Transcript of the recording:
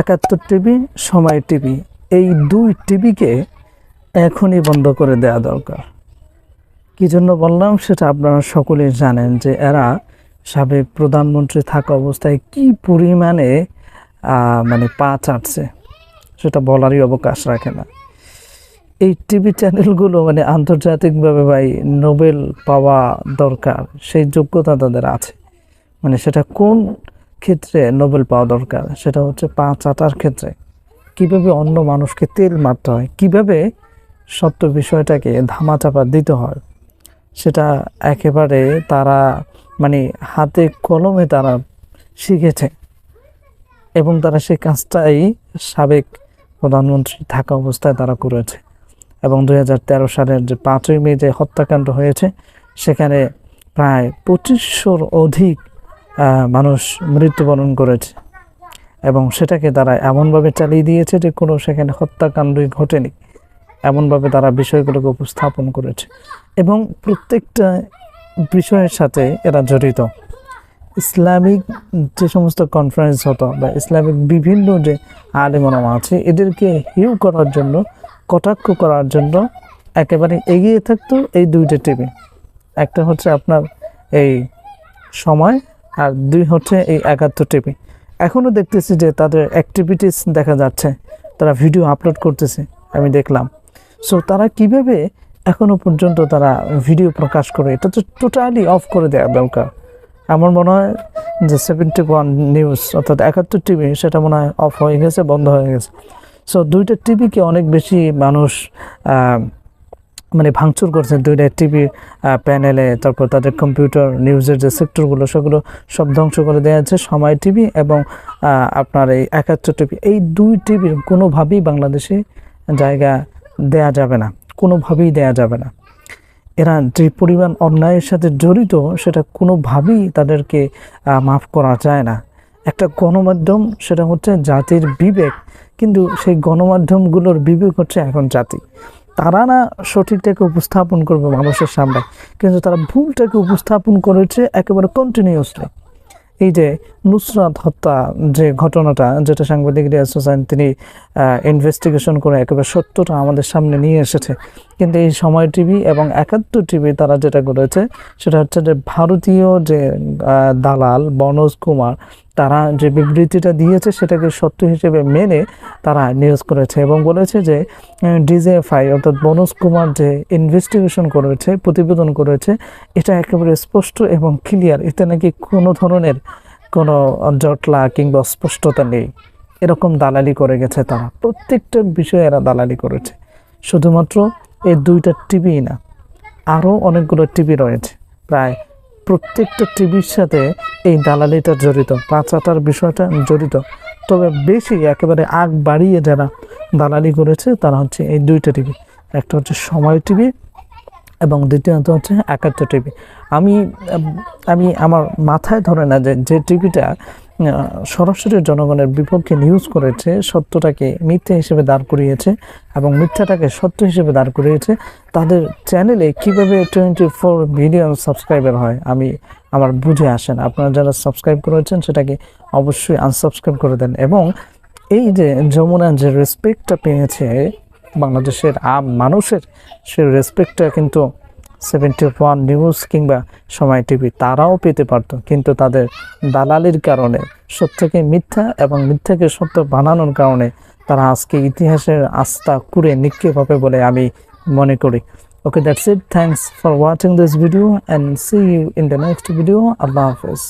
একাত্তর টিভি, সময় টিভি, এই দুই টিভিকে এখনই বন্ধ করে দেওয়া দরকার। কী জন্য বললাম? সেটা আপনারা সকলেই জানেন যে এরা সাবেক প্রধানমন্ত্রী থাকা অবস্থায় কি পরিমাণে মানে পা চাটছে, সেটা বলারই অবকাশ রাখে না। এই টিভি চ্যানেলগুলো মানে আন্তর্জাতিকভাবে ভাই নোবেল পাওয়া দরকার, সেই যোগ্যতা তাদের আছে। মানে সেটা কোন ক্ষেত্রে নোবেল পাওয়া দরকার, সেটা হচ্ছে পা চাটার ক্ষেত্রে। কীভাবে অন্য মানুষকে তেল মারতে হয়? কীভাবে সত্য বিষয়টাকে ধামাচাপা দিতে হয়? সেটা একেবারে তারা মানে হাতে কলমে তারা শিখেছে। এবং তারা সেই কাজটাই সাবেক প্রধানমন্ত্রী থাকা অবস্থায় তারা করেছে। এবং দু হাজার তেরো সালের যে পাঁচই মে যে হত্যাকাণ্ড হয়েছে, সেখানে প্রায় পঁচিশশোর অধিক মানুষ মৃত্যুবরণ করেছে। এবং সেটাকে তারা এমনভাবে চালিয়ে দিয়েছে যে কোনো সেখানে হত্যাকাণ্ডই ঘটেনি। এমনভাবে তারা বিষয়গুলোকে উপস্থাপন করেছে। এবং প্রত্যেকটা বিষয়ের সাথে এরা জড়িত। ইসলামিক যে সমস্ত কনফারেন্স হতো বা ইসলামিক বিভিন্ন যে আলেমনামা আছে, এদেরকে হিউ করার জন্য, কটাক্ষ করার জন্য একেবারে এগিয়ে থাকতো এই দুইটা টিভি একটা হচ্ছে আপনার এই সময় আর দুই হচ্ছে এই একাত্তর টিভি। এখনও দেখতেছি যে তাদের অ্যাক্টিভিটিস দেখা যাচ্ছে, তারা ভিডিও আপলোড করতেছে, আমি দেখলাম। সো তারা কীভাবে এখনও পর্যন্ত তারা ভিডিও প্রকাশ করে, এটা তো টোটালি অফ করে দেওয়া দরকার। আমার মনে হয় যে সেভেন্টি ওয়ান নিউজ অর্থাৎ একাত্তর টিভি, সেটা মনে হয় অফ হয়ে গেছে, বন্ধ হয়ে গেছে। সো দুইটা টিভিকে অনেক বেশি মানুষ মানে ভাঙচুর করছে দুইটা টিভি প্যানেলে, তারপর তাদের কম্পিউটার, নিউজের যে সেক্টরগুলো, সেগুলো সব ধ্বংস করে দেওয়া হচ্ছে সময় টিভি এবং আপনার এই একাত্তর টিভি। এই দুই টিভির কোনোভাবেই বাংলাদেশে জায়গা দেয়া যাবে না, কোনোভাবেই দেয়া যাবে না। এরা যে পরিমাণ অন্যায়ের সাথে জড়িত, সেটা কোনোভাবেই তাদেরকে মাফ করা যায় না। একটা গণমাধ্যম, সেটা হচ্ছে জাতির বিবেক, কিন্তু সেই গণমাধ্যমগুলোর বিবেক হচ্ছে এখন জাতি। তারা না সঠিকটাকে উপস্থাপন করবে মানুষের সামনে। কিন্তু তারা ভুলটাকে উপস্থাপন করেছে একেবারে কন্টিনিউসলি এই যে নুসরাত হত্যা যে ঘটনাটা, যেটা সাংবাদিক রিয়াজ হোসেন তিনি ইনভেস্টিগেশন করে একেবারে সত্যটা আমাদের সামনে নিয়ে এসেছে। কিন্তু এই সময় টিভি এবং একাত্তর টিভি তারা যেটা করেছে, সেটা হচ্ছে যে ভারতীয় যে দালাল বনজ কুমার তারা যে বিবৃতিটা দিয়েছে সেটাকে সত্য হিসেবে মেনে তারা নিউজ করেছে এবং বলেছে যে ডিজেএফআই অর্থাৎ বনজ কুমার যে ইনভেস্টিগেশন করেছে, প্রতিবেদন করেছে, এটা একেবারে স্পষ্ট এবং ক্লিয়ার এতে নাকি কোনো ধরনের কোনো জটলা কিংবা স্পষ্টতা নেই। এরকম দালালি করে গেছে তারা। প্রত্যেকটা বিষয়ে এরা দালালি করেছে। শুধুমাত্র এই দুইটা টিভি না আরও অনেকগুলো টিভি রয়েছে। প্রায় প্রত্যেকটা টিভির সাথে এই দালালিটা জড়িত পাচাটার বিষয়টা জড়িত। তবে বেশি একেবারে আগ বাড়িয়ে যারা দালালি করেছে, তারা হচ্ছে এই দুইটা টিভি। একটা হচ্ছে সময় টিভি এবং দ্বিতীয়ত হচ্ছে একাত্তর টিভি। আমি আমি আমার মাথায় ধরে না যে যে টিভিটা সরাসরি জনগণের বিপক্ষে নিউজ করেছে, সত্যটাকে মিথ্যা হিসেবে দাঁড় করিয়েছে এবং মিথ্যাটাকে সত্য হিসেবে দাঁড় করিয়েছে। তাদের চ্যানেলে কীভাবে টোয়েন্টি ফোর মিলিয়ন সাবস্ক্রাইবার হয়, আমি, আমার বুঝে আসেন আপনারা যারা সাবস্ক্রাইব করেছেন, সেটাকে অবশ্যই আনসাবস্ক্রাইব করে দেন এবং এই যে যমুনা যে রেসপেক্টটা পেয়েছে বাংলাদেশের আম মানুষের, সেই রেসপেক্টটা কিন্তু সেভেন্টি ওয়ান নিউজ কিংবা সময় টিভি তারাও পেতে পারত, কিন্তু তাদের দালালির কারণে, সত্যকে মিথ্যা এবং মিথ্যাকে সত্য বানানোর কারণে তারা আজকে ইতিহাসের আস্থা কুড়ে নিক্ষেপ হবে বলে আমি মনে করি। Okay that's it thanks for watching this video and see you in the next video আল্লাহ হাফেজ।